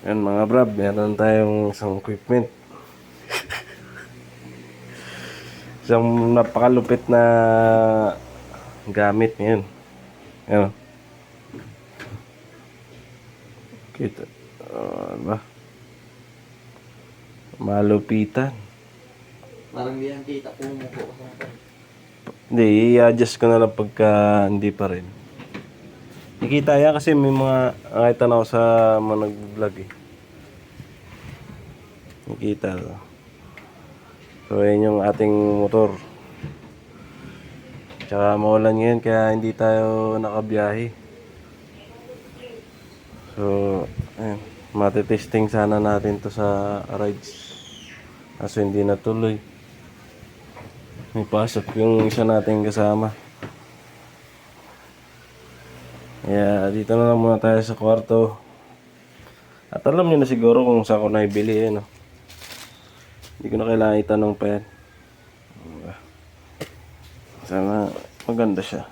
Yan mga brab, meron tayong isang equipment. isang napakalupit na gamit ngayon. Yan. Kita. Uh, ba? Malupitan. Parang hindi yan kita po. Hindi, i-adjust ko na lang pagka hindi pa rin. Nakita yan kasi may mga nakita na ako sa mga nag-vlog eh. Nakita ko. So, yan yung ating motor. Tsaka maulan ngayon kaya hindi tayo nakabiyahe. So, ayun. Matitesting sana natin to sa rides. Kaso hindi natuloy. May pasok yung isa nating kasama. Kaya dito na lang muna tayo sa kwarto. At alam niyo na siguro kung saan ko naibili eh, no? Hindi ko na kailangan itanong pa yan. Sana maganda siya.